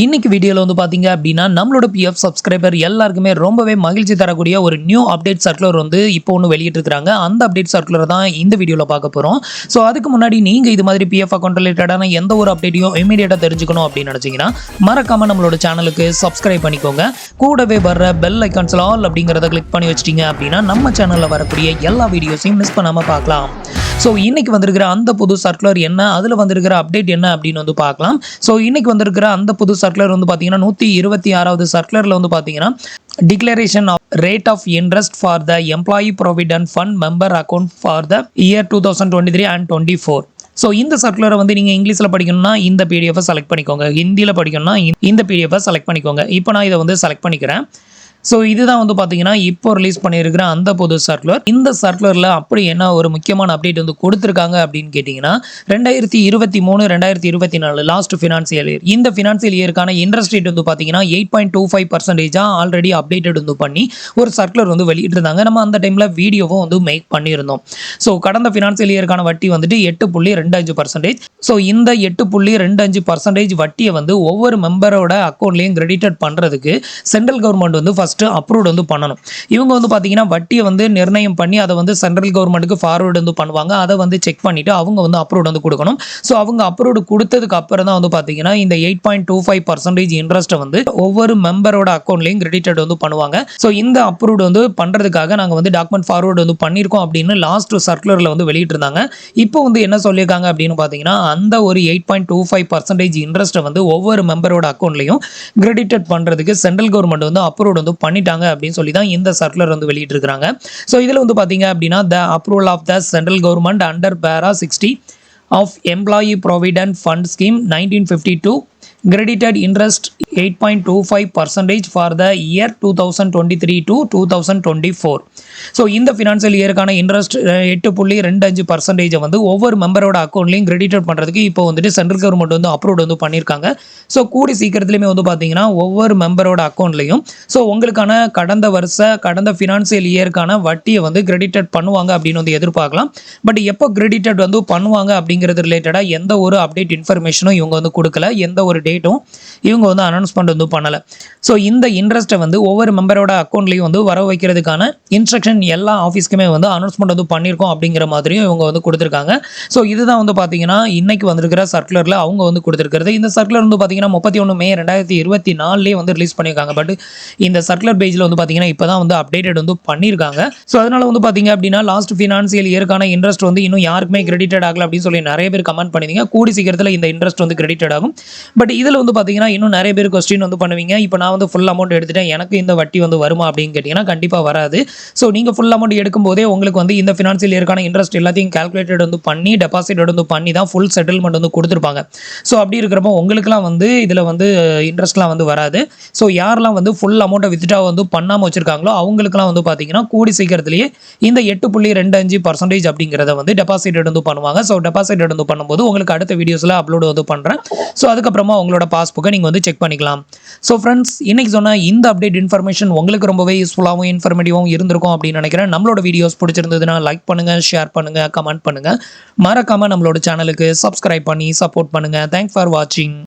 இன்னைக்கு வீடியோவில் வந்து பார்த்தீங்க அப்படின்னா நம்மளோட பிஎஃப் சப்ஸ்கிரைபர் எல்லாருக்குமே ரொம்பவே மகிழ்ச்சி தரக்கூடிய ஒரு நியூ அப்டேட் சர்க்குலர் வந்து இப்போ ஒன்று வெளியிட்டிருக்காங்க அந்த அப்டேட் சர்க்குலர் தான் இந்த வீடியோவில் பார்க்க போகிறோம் ஸோ அதுக்கு முன்னாடி நீங்கள் இது மாதிரி பிஎஃப் அக்கௌண்ட் ரிலேட்டடான எந்த ஒரு அப்டேட்டையும் இமீடியட்டாக தெரிஞ்சுக்கணும் அப்படின்னு நினச்சிங்கன்னா மறக்காமல் நம்மளோட சேனலுக்கு சப்ஸ்கிரைப் பண்ணிக்கோங்க. கூடவே வர்ற பெல் ஐக்கான்ஸில் ஆல் அப்படிங்கிறத கிளிக் பண்ணி வச்சிட்டிங்க அப்படின்னா நம்ம சேனலில் வரக்கூடிய எல்லா வீடியோஸையும் மிஸ் பண்ணாமல் பார்க்கலாம். ஸோ இன்னைக்கு வந்திருக்கிற அந்த புது சர்க்குலர் என்ன அதில் வந்திருக்கிற அப்டேட் என்ன அப்படின்னு வந்து பார்க்கலாம். ஸோ இன்னைக்கு வந்திருக்கிற அந்த புது சர்க்குலர் வந்து பார்த்தீங்கன்னா நூற்றி இருபத்தி ஆறாவது சர்க்குலரில் வந்து பார்த்தீங்கன்னா declaration of rate of interest for the employee provident fund member account for the year two thousand twenty three and twenty four so இந்த சர்க்குலரை வந்து நீங்கள் இங்கிலீஷில் படிக்கணும்னா இந்த பிடிஎஃபை செலக்ட் பண்ணிக்கோங்க. ஹிந்தியில் படிக்கணும்னா இந்த பிடிஎஃபை செலக்ட் பண்ணிக்கோங்க. இப்போ நான் இதை வந்து செலக்ட் பண்ணிக்கிறேன். ஸோ இதுதான் வந்து பார்த்தீங்கன்னா இப்போ ரிலீஸ் பண்ணியிருக்கிற அந்த பொது சர்க்குலர் இந்த சர்க்குலரில் அப்படி என்ன ஒரு முக்கியமான அப்டேட் வந்து கொடுத்துருக்காங்க அப்படின்னு கேட்டிங்கன்னா ரெண்டாயிரத்தி இருபத்தி மூணு ரெண்டாயிரத்தி இருபத்தி நாலு லாஸ்ட் ஃபினான்சியல் இயர் இந்த ஃபினான்சியல் இயருக்கான இன்ட்ரெஸ்ட் ரேட் வந்து பார்த்தீங்கன்னா எயிட் பாயிண்ட் டூ ஃபைவ் பர்சன்டேஜாக ஆல்ரெடி அப்டேட்டட் வந்து பண்ணி ஒரு சர்க்குலர் வந்து வெளியிட்டிருந்தாங்க. நம்ம அந்த டைமில் வீடியோவும் வந்து மேக் பண்ணியிருந்தோம். ஸோ கடந்த ஃபினான்சியல் இயருக்கான வட்டி வந்துட்டு எட்டு புள்ளி ரெண்டு அஞ்சு பர்சன்டேஜ் ஸோ இந்த எட்டு புள்ளி ரெண்டு அஞ்சு பர்சன்டேஜ் வட்டியை வந்து ஒவ்வொரு மெம்பரோட அக்கௌண்ட்லேயும் கிரெடிட்டட் பண்ணுறதுக்கு சென்ட்ரல் கவர்மெண்ட் வந்து ஃபஸ்ட்டு அப்ரூவ்ட் வந்து பண்ணணும். இவங்க வந்து பார்த்தீங்கன்னா வட்டியை வந்து நிர்ணயம் பண்ணி அதை வந்து சென்ட்ரல் கவர்மெண்ட்டுக்கு ஃபார்வர்டு வந்து பண்ணுவாங்க. அதை வந்து செக் பண்ணிவிட்டு அவங்க வந்து அப்ரூவ்ட் வந்து கொடுக்கணும். ஸோ அவங்க அப்ரூவ்டு கொடுத்ததுக்கு அப்புறம் தான் வந்து பார்த்தீங்கன்னா இந்த eight point two five percentage இன்ட்ரெஸ்ட்டை வந்து ஒவ்வொரு மெம்பரோட அக்கௌண்ட்லையும் கிரெடிட்டட் வந்து பண்ணுவாங்க. ஸோ இந்த அப்ரூவ்டு வந்து பண்ணுறதுக்காக நாங்கள் வந்து டாக்குமெண்ட் ஃபார்வர்டு வந்து பண்ணியிருக்கோம் அப்படின்னு லாஸ்ட் சர்க்குலரில் வந்து வெளியிட்டிருந்தாங்க. இப்போ வந்து என்ன சொல்லியிருக்காங்க அப்படின்னு பார்த்தீங்கன்னா அந்த ஒரு eight point two five percentage இன்ட்ரெஸ்ட்டை வந்து ஒவ்வொரு மெம்பரோட அக்கௌண்ட்லையும் கிரெடிட்டட் பண்ணுறதுக்கு சென்ட்ரல் கவர்மெண்ட் வந்து அப்ரூவ்ட் வந்து பண்ணிட்டாங்க அப்படின்னு சொல்லி தான் இந்த சர்க்குலர் வந்து வெளியிட்டிருக்கிறாங்க. ஸோ இதில் வந்து பார்த்தீங்க அப்படின்னா the approval of the central government under para sixty of employee provident fund scheme nineteen fifty two eight point two five percentage for the year two thousand twenty three to two thousand twenty four so இந்த financial இயருக்கான interest எட்டு புள்ளி ரெண்டு அஞ்சு பர்சன்டேஜை வந்து ஒவ்வொரு மெம்பரோட அக்கௌண்ட்லையும் credit பண்ணுறதுக்கு இப்போ வந்துட்டு சென்ட்ரல் கவர்மெண்ட் வந்து அப்ரூவ் வந்து பண்ணியிருக்காங்க ஸோ கூடி சீக்கிரத்துலையுமே வந்து பார்த்தீங்கன்னா ஒவ்வொரு மெம்பரோட அக்கௌண்ட்லையும் ஸோ உங்களுக்கான கடந்த வருஷ கடந்த ஃபினான்ஷியல் இயருக்கான வட்டியை வந்து கிரெடிட்டட் பண்ணுவாங்க அப்படின்னு வந்து எதிர்பார்க்கலாம். பட் எப்போ கிரெடிட்டட் வந்து பண்ணுவாங்க அப்படிங்கிறது ரிலேட்டடாக எந்த ஒரு அப்டேட் இன்ஃபர்மேஷனும் இவங்க வந்து கொடுக்கல. எந்த ஒரு டேட்டும் இவங்க வந்து அனௌன்ஸ்மெண்ட் வந்து பண்ணலை. ஸோ இந்த இன்ட்ரெஸ்ட்டை வந்து ஒவ்வொரு மெம்பரோட அக்கௌண்ட்லையும் வந்து வர வைக்கிறதுக்கான இன்ஸ்ட்ரக்ஷன் எல்லா ஆஃபீஸ்க்குமே வந்து அனௌன்ஸ்மெண்ட் வந்து பண்ணியிருக்கோம் அப்படிங்கிற மாதிரியும் இவங்க வந்து கொடுத்துருக்காங்க. ஸோ இதுதான் வந்து பார்த்தீங்கன்னா இன்னைக்கு வந்திருக்கிற சர்க்குலரில் அவங்க வந்து கொடுத்துருக்கிறது. இந்த சர்க்குலர் வந்து பார்த்தீங்கன்னா முப்பத்தி ஒன்று மே ரெண்டாயிரத்தி இருபத்தி நாலுலேயே வந்து ரிலீஸ் பண்ணியிருக்காங்க. பட் இந்த சர்க்குலர் பேஜில் வந்து பார்த்தீங்கன்னா இப்போ தான் வந்து அப்டேட்டட் வந்து பண்ணியிருக்காங்க. ஸோ அதனால் வந்து பார்த்தீங்க அப்படின்னா லாஸ்ட் ஃபினான்சியல் இயருக்கான இன்ட்ரெஸ்ட் வந்து இன்னும் யாருக்குமே கிரெடிட்டட் ஆகல அப்படின்னு சொல்லி நிறைய பேர் கமெண்ட் பண்ணிருந்தீங்க. கூடி சீக்கிரத்தில் இந்த இன்ட்ரெஸ்ட் வந்து கிரெடிட்டட் ஆகும். பட் இதில் வந்து பார்த்தீங்கன்னா இன்னும் நிறைய பேருக்கு கொஸ்டின் வந்து பண்ணுவீங்க. இப்போ நான் வந்து ஃபுல் அமௌண்ட் எடுத்துட்டேன். எனக்கு இந்த வட்டி வந்து வருமா அப்படின்னு கேட்டிங்கன்னா கண்டிப்பாக வராது. ஸோ நீங்கள் ஃபுல் அமௌண்ட் எடுக்கும்போதே உங்களுக்கு வந்து இந்த ஃபினான்சியல் இயருக்கான இன்ட்ரெஸ்ட் எல்லாத்தையும் கால்குலேட்டட் வந்து பண்ணி டெபாசிட் வந்து பண்ணி தான் ஃபுல் செட்டில்மெண்ட் வந்து கொடுத்துருப்பாங்க. ஸோ அப்படி இருக்கிறப்போ உங்களுக்குலாம் வந்து இதில் வந்து இன்ட்ரெஸ்ட்லாம் வந்து வராது. ஸோ யாரெல்லாம் வந்து ஃபுல் அமௌண்ட்டை வித்ட்ரா வந்து பண்ணாமல் வச்சுருக்காங்களோ அவங்களுக்குலாம் வந்து பார்த்தீங்கன்னா கூடி சீக்கிரத்துலேயே இந்த எட்டு புள்ளி ரெண்டு அஞ்சு பர்சன்டேஜ் அப்படிங்கிறத வந்து டெபாசிட் வந்து பண்ணுவாங்க. ஸோ டெபாசிட் வந்து பண்ணும்போது உங்களுக்கு அடுத்த வீடியோஸில் அப்லோடு வந்து பண்ணுறேன் ஸோ அதுக்கப்புறமா உங்களோட பாஸ்புக்கை நீங்கள் வந்து செக் பண்ணிக்கலாம். ஸோ ஃப்ரெண்ட்ஸ் இன்றைக்கி சொன்ன இந்த அப்டேட் இன்ஃபர்மேஷன் உங்களுக்கு ரொம்பவே யூஸ்ஃபுல்லாகவும் இன்ஃபர்மேட்டிவாகவும் இருந்திருக்கும் அப்படின்னு நினைக்கிறேன். நம்மளோட வீடியோஸ் பிடிச்சிருந்ததுன்னா லைக் பண்ணுங்கள் ஷேர் பண்ணுங்கள் கமெண்ட் பண்ணுங்கள் மறக்காமல் நம்மளோட சேனலுக்கு சப்ஸ்கிரைப் பண்ணி சப்போர்ட் பண்ணுங்கள் தேங்க்ஸ் ஃபார் வாட்சிங்